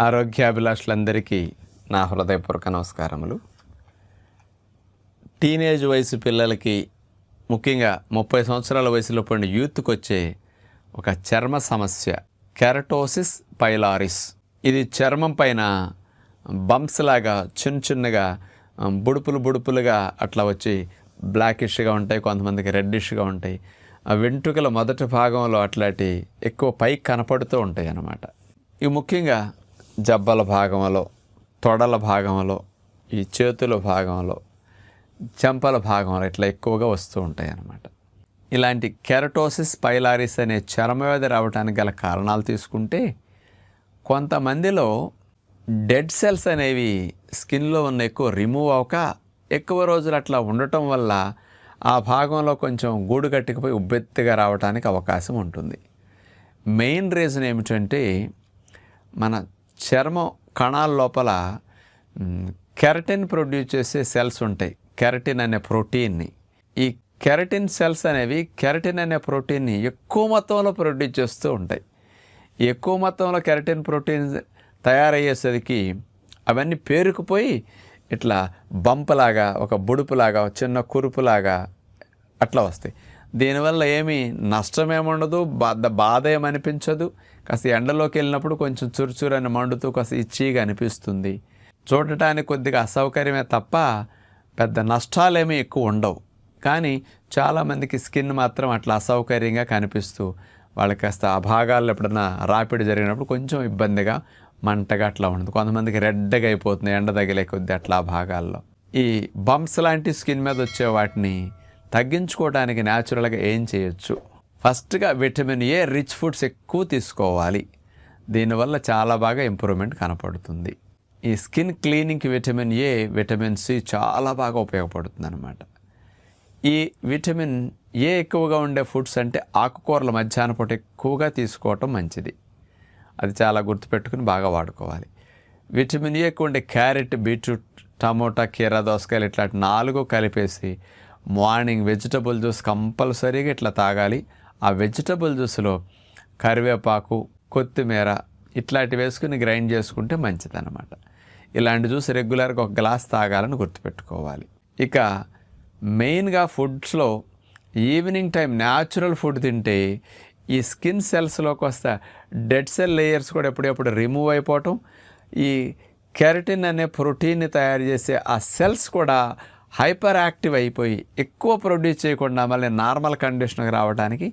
ఆరోగ్యాభిలాషులందరికీ నా హృదయపూర్వక నమస్కారములు. టీనేజ్ వయసు పిల్లలకి ముఖ్యంగా ముప్పై సంవత్సరాల వయసులో పడిన యూత్కి వచ్చే ఒక చర్మ సమస్య కెరటోసిస్ పైలారిస్ ఇది చర్మం పైన బంప్స్ లాగా చిన్న చిన్నగా బుడుపులు బుడుపులుగా అట్లా వచ్చి బ్లాకిష్గా ఉంటాయి కొంతమందికి రెడ్డిష్గా ఉంటాయి. ఆ వెంట్రుకల మొదటి భాగంలో అట్లాంటి ఎక్కువ పైకి కనపడుతూ ఉంటాయి అన్నమాట ఇవి ముఖ్యంగా జబ్బల భాగంలో తొడల భాగంలో ఈ చేతుల భాగంలో చెంపల భాగంలో ఇట్లా ఎక్కువగా వస్తూ ఉంటాయి అన్నమాట ఇలాంటి కెరటోసిస్ పైలారిస్ అనే చర్మవ్యాధి రావడానికి గల కారణాలు తీసుకుంటే కొంతమందిలో డెడ్ సెల్స్ అనేవి స్కిన్లో ఉన్న ఎక్కువ రిమూవ్ అవ్వక ఎక్కువ రోజులు అట్లా ఉండటం వల్ల ఆ భాగంలో కొంచెం గూడు కట్టుకుపోయి ఉబ్బెత్తిగా రావడానికి అవకాశం ఉంటుంది. మెయిన్ రీజన్ ఏమిటంటే మన చర్మం కణాల లోపల కెరటిన్ ప్రొడ్యూస్ చేసే సెల్స్ ఉంటాయి. కెరటిన్ అనే ప్రోటీన్ని. ఈ కెరటిన్ సెల్స్ అనేవి కెరటిన్ అనే ప్రోటీన్ని ఎక్కువ మొత్తంలో ప్రొడ్యూస్ చేస్తూ ఉంటాయి. ఎక్కువ మొత్తంలో కెరటిన్ ప్రోటీన్ తయారయ్యేసరికి అవన్నీ పేరుకుపోయి ఇట్లా బంపలాగా ఒక బుడుపులాగా చిన్న కురుపులాగా అట్లా వస్తాయి. దీనివల్ల ఏమి? నష్టమేముండదు బాధ బాధ ఏమనిపించదు కాస్త ఎండలోకి వెళ్ళినప్పుడు కొంచెం చురుచురని మండుతూ కాస్త ఇచ్చిగా అనిపిస్తుంది. చూడటానికి కొద్దిగా అసౌకర్యమే తప్ప పెద్ద నష్టాలేమీ ఎక్కువ ఉండవు. కానీ చాలామందికి స్కిన్ మాత్రం అట్లా అసౌకర్యంగా కనిపిస్తూ వాళ్ళకి కాస్త ఆ భాగాల్లో ఎప్పుడన్నా రాపిడి జరిగినప్పుడు కొంచెం ఇబ్బందిగా మంటగా అట్లా ఉండదు. కొంతమందికి రెడ్గా అయిపోతుంది ఎండ తగిలే కొద్ది అట్లా భాగాల్లో. ఈ బంప్స్ లాంటి స్కిన్ మీద వచ్చే వాటిని తగ్గించుకోవడానికి న్యాచురల్గా ఏం చేయొచ్చు? ఫస్ట్గా విటమిన్ ఏ రిచ్ ఫుడ్స్ ఎక్కువ తీసుకోవాలి. దీనివల్ల చాలా బాగా ఇంప్రూవ్మెంట్ కనపడుతుంది. ఈ స్కిన్ క్లీనింగ్కి విటమిన్ ఏ విటమిన్ సి చాలా బాగా ఉపయోగపడుతుంది అనమాట ఈ విటమిన్ ఏ ఎక్కువగా ఉండే ఫుడ్స్ అంటే ఆకుకూరల మధ్యాహ్న పూట ఎక్కువగా తీసుకోవటం మంచిది. అది చాలా గుర్తుపెట్టుకుని బాగా వాడుకోవాలి. విటమిన్ ఏ ఎక్కువ ఉండే క్యారెట్ బీట్రూట్ టమోటా కీరా దోసకాయలు ఇట్లాంటి నాలుగు కలిపేసి మార్నింగ్ వెజిటబుల్ జ్యూస్ కంపల్సరీగా ఇట్లా తాగాలి. ఆ వెజిటబుల్ జ్యూస్లో కరివేపాకు కొత్తిమీర ఇట్లాంటివి వేసుకుని గ్రైండ్ చేసుకుంటే మంచిదన్నమాట. ఇలాంటి జ్యూస్ రెగ్యులర్గా ఒక గ్లాస్ తాగాలని గుర్తుపెట్టుకోవాలి. ఇక మెయిన్గా ఫుడ్స్లో ఈవినింగ్ టైం న్యాచురల్ ఫుడ్ తింటే ఈ స్కిన్ సెల్స్లోకి వస్తే డెడ్ సెల్ లేయర్స్ కూడా ఎప్పుడెప్పుడు రిమూవ్ అయిపోవటం ఈ కెరటిన్ అనే ప్రోటీన్ని తయారు చేసే ఆ సెల్స్ కూడా హైపర్ యాక్టివ్ అయిపోయి ఎక్కువ ప్రొడ్యూస్ చేయకుండా మళ్ళీ నార్మల్ కండిషన్కి రావడానికి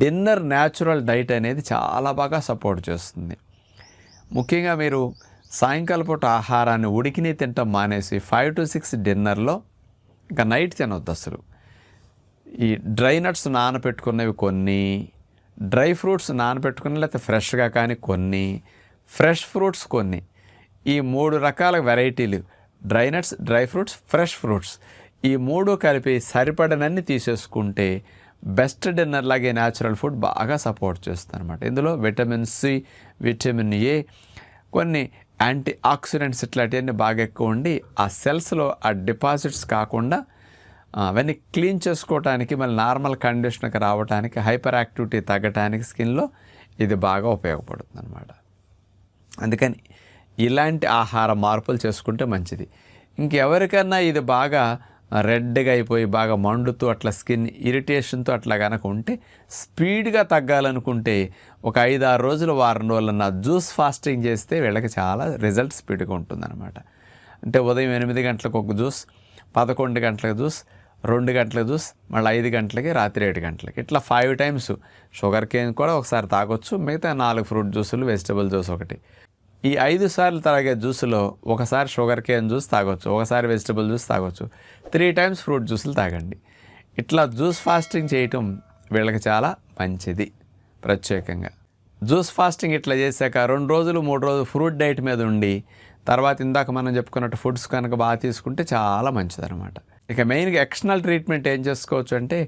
డిన్నర్ న్యాచురల్ డైట్ అనేది చాలా బాగా సపోర్ట్ చేస్తుంది. ముఖ్యంగా మీరు సాయంకాల పూట ఆహారాన్ని ఉడికిని తింటాం మానేసి ఫైవ్ టు సిక్స్ డిన్నర్లో ఇంకా నైట్ తినవద్దు అసలు. ఈ డ్రై నట్స్ నానబెట్టుకున్నవి కొన్ని డ్రై ఫ్రూట్స్ నానబెట్టుకున్న లేకపోతే ఫ్రెష్గా కానీ కొన్ని ఫ్రెష్ ఫ్రూట్స్ కొన్ని ఈ మూడు రకాల వెరైటీలు dry nuts dry fruits fresh fruits. ఈ మూడు కలిపి సరిపడనన్ని తీసేసుకుంటే బెస్ట్ డిన్నర్ లాగే న్యాచురల్ ఫుడ్ బాగా సపోర్ట్ చేస్తుంది అనమాట ఇందులో విటమిన్ సి విటమిన్ ఏ కొన్ని యాంటీ ఆక్సిడెంట్స్ ఇట్లాంటివన్నీ బాగా ఎక్కువ ఉండి ఆ సెల్స్లో ఆ డిపాజిట్స్ కాకుండా అవన్నీ క్లీన్ చేసుకోవటానికి మళ్ళీ నార్మల్ కండిషన్కి రావడానికి హైపర్ యాక్టివిటీ తగ్గటానికి స్కిన్లో ఇది బాగా ఉపయోగపడుతుంది అనమాట అందుకని ఇలాంటి ఆహార మార్పులు చేసుకుంటే మంచిది. ఇంకెవరికన్నా ఇది బాగా రెడ్గా అయిపోయి బాగా మండుతూ అట్లా స్కిన్ ఇరిటేషన్తో అట్లా కనుక ఉంటే స్పీడ్గా తగ్గాలనుకుంటే ఒక ఐదు ఆరు రోజులు వారం రోజులన్న జ్యూస్ ఫాస్టింగ్ చేస్తే వీళ్ళకి చాలా రిజల్ట్ స్పీడ్గా ఉంటుందన్నమాట. అంటే ఉదయం ఎనిమిది గంటలకు ఒక జ్యూస్ పదకొండు గంటలకు జ్యూస్ రెండు గంటలకు జ్యూస్ మళ్ళీ ఐదు గంటలకి రాత్రి ఏడు గంటలకి. ఇట్లా ఫైవ్ టైమ్స్ షుగర్ కేన్ కూడా ఒకసారి తాగొచ్చు మిగతా నాలుగు ఫ్రూట్ జ్యూసులు వెజిటబుల్ జ్యూస్ ఒకటి. ఈ ఐదు సార్లు తాగే జ్యూస్లో ఒకసారి షుగర్ కేన్ జ్యూస్ తాగొచ్చు ఒకసారి వెజిటబుల్ జ్యూస్ తాగొచ్చు. త్రీ టైమ్స్ ఫ్రూట్ జ్యూసులు తాగండి. ఇట్లా జ్యూస్ ఫాస్టింగ్ చేయటం వీళ్ళకి చాలా మంచిది ప్రత్యేకంగా. జ్యూస్ ఫాస్టింగ్ ఇట్లా చేశాక రెండు రోజులు మూడు రోజులు ఫ్రూట్ డైట్ మీద ఉండి తర్వాత ఇందాక మనం చెప్పుకున్నట్టు ఫుడ్స్ కనుక బాగా తీసుకుంటే చాలా మంచిదన్నమాట. ఇక మెయిన్గా ఎక్స్టర్నల్ ట్రీట్మెంట్ ఏం చేసుకోవచ్చు అంటే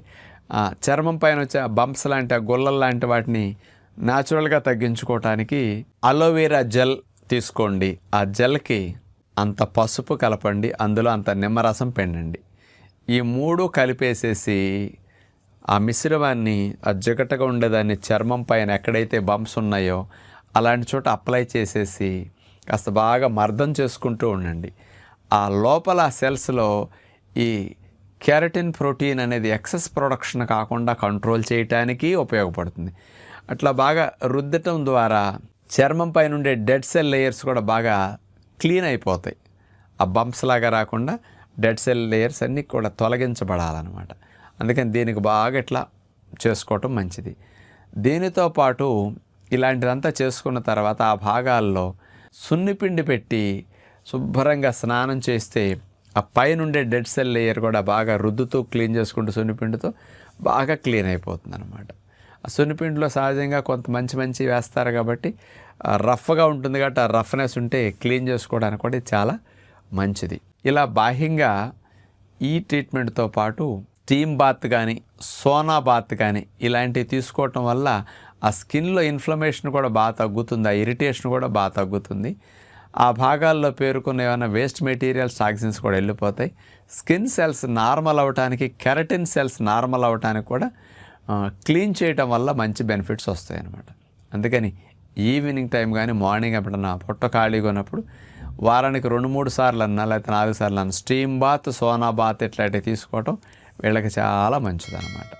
చర్మం పైన వచ్చే బంప్స్ లాంటి ఆ గుల్లలు లాంటి వాటిని న్యాచురల్గా తగ్గించుకోవటానికి అలోవెరా జెల్ తీసుకోండి. ఆ జెల్కి అంత పసుపు కలపండి అందులో అంత నిమ్మరసం పెండండి. ఈ మూడు కలిపేసేసి ఆ మిశ్రమాన్ని ఆ జిగటగా ఉండేదాన్ని చర్మం పైన ఎక్కడైతే బంప్స్ ఉన్నాయో అలాంటి చోట అప్లై చేసేసి కాస్త బాగా మర్దం చేసుకుంటూ ఉండండి. ఆ లోపల సెల్స్లో ఈ కెరటిన్ ప్రోటీన్ అనేది ఎక్సెస్ ప్రొడక్షన్ కాకుండా కంట్రోల్ చేయటానికి ఉపయోగపడుతుంది. అట్లా బాగా రుద్దటం ద్వారా చర్మం పైన ఉండే డెడ్ సెల్ లేయర్స్ కూడా బాగా క్లీన్ అయిపోతాయి. ఆ బంప్స్ లాగా రాకుండా డెడ్ సెల్ లేయర్స్ అన్నీ కూడా తొలగించబడాలన్నమాట. అందుకని దీనికి బాగా ఇట్లా చేసుకోవటం మంచిది. దీనితో పాటు ఇలాంటిదంతా చేసుకున్న తర్వాత ఆ భాగాల్లో సున్నిపిండి పెట్టి శుభ్రంగా స్నానం చేస్తే ఆ పైనుండే డెడ్ సెల్ లేయర్ కూడా బాగా రుద్దుతూ క్లీన్ చేసుకుంటూ సున్నిపిండితో బాగా క్లీన్ అయిపోతుంది అనమాట సున్నిపిండిలో సహజంగా కొంత మంచి మంచి వేస్తారు కాబట్టి రఫ్గా ఉంటుంది కాబట్టి ఆ రఫ్నెస్ ఉంటే క్లీన్ చేసుకోవడానికి కూడా చాలా మంచిది. ఇలా బాహ్యంగా ఈ ట్రీట్మెంట్తో పాటు స్టీమ్ బాత్ కానీ సోనా బాత్ కానీ ఇలాంటివి తీసుకోవటం వల్ల ఆ స్కిన్లో ఇన్ఫ్లమేషన్ కూడా బాగా తగ్గుతుంది ఆ ఇరిటేషన్ కూడా బాగా తగ్గుతుంది. ఆ భాగాల్లో పేరుకున్న ఏమైనా వేస్ట్ మెటీరియల్స్ టాక్సిన్స్ కూడా వెళ్ళిపోతాయి. స్కిన్ సెల్స్ నార్మల్ అవ్వటానికి కెరటిన్ సెల్స్ నార్మల్ అవ్వటానికి కూడా క్లీన్ చేయటం వల్ల మంచి బెనిఫిట్స్ వస్తాయి అన్నమాట అందుకని ఈవినింగ్ టైం కానీ మార్నింగ్ ఎప్పుడన్నా పొట్ట ఖాళీగా ఉన్నప్పుడు వారానికి రెండు మూడు సార్లు అన్నా లేకపోతే నాలుగు సార్లు అన్న స్టీమ్ బాత్ సోనా బాత్ ఇట్లాంటివి తీసుకోవటం వీళ్ళకి చాలా మంచిదన్నమాట.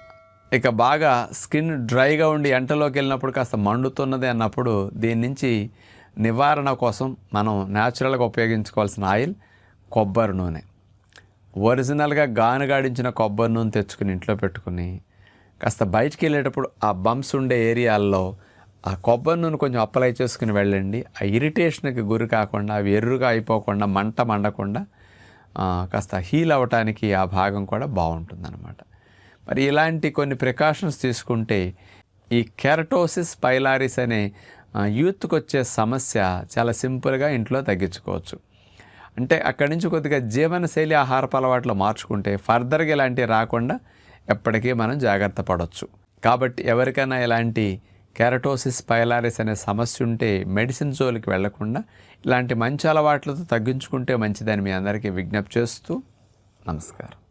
ఇక బాగా స్కిన్ డ్రైగా ఉండి ఎంటలోకి వెళ్ళినప్పుడు కాస్త మండుతున్నది అన్నప్పుడు దీని నుంచి నివారణ కోసం మనం న్యాచురల్గా ఉపయోగించుకోవాల్సిన ఆయిల్ కొబ్బరి నూనె. ఒరిజినల్గా గానుగాడించిన కొబ్బరి నూనె తెచ్చుకుని ఇంట్లో పెట్టుకుని కాస్త బయటికి వెళ్ళేటప్పుడు ఆ బంప్స్ ఉండే ఏరియాల్లో ఆ కొబ్బరి నూనె కొంచెం అప్లై చేసుకుని వెళ్ళండి. ఆ ఇరిటేషన్కి గురి కాకుండా అవి ఎర్రుగా అయిపోకుండా మంట మండకుండా కాస్త హీల్ అవ్వటానికి ఆ భాగం కూడా బాగుంటుందన్నమాట. మరి ఇలాంటి కొన్ని ప్రికాషన్స్ తీసుకుంటే ఈ కెరటోసిస్ పైలారిస్ అనే యూత్కి వచ్చే సమస్య చాలా సింపుల్గా ఇంట్లో తగ్గించుకోవచ్చు. అంటే అక్కడి నుంచి కొద్దిగా జీవనశైలి ఆహారపు అలవాట్లు మార్చుకుంటే ఫర్దర్గా ఇలాంటివి రాకుండా ఎప్పటికీ మనం జాగ్రత్త పడవచ్చు కాబట్టి ఎవరికైనా ఇలాంటి కెరటోసిస్ పైలారిస్ అనే సమస్య ఉంటే మెడిసిన్ జోలికి వెళ్ళకుండా ఇలాంటి మంచి అలవాట్లతో తగ్గించుకుంటే మంచిదని మీ అందరికీ విజ్ఞప్తి చేస్తూ నమస్కారం.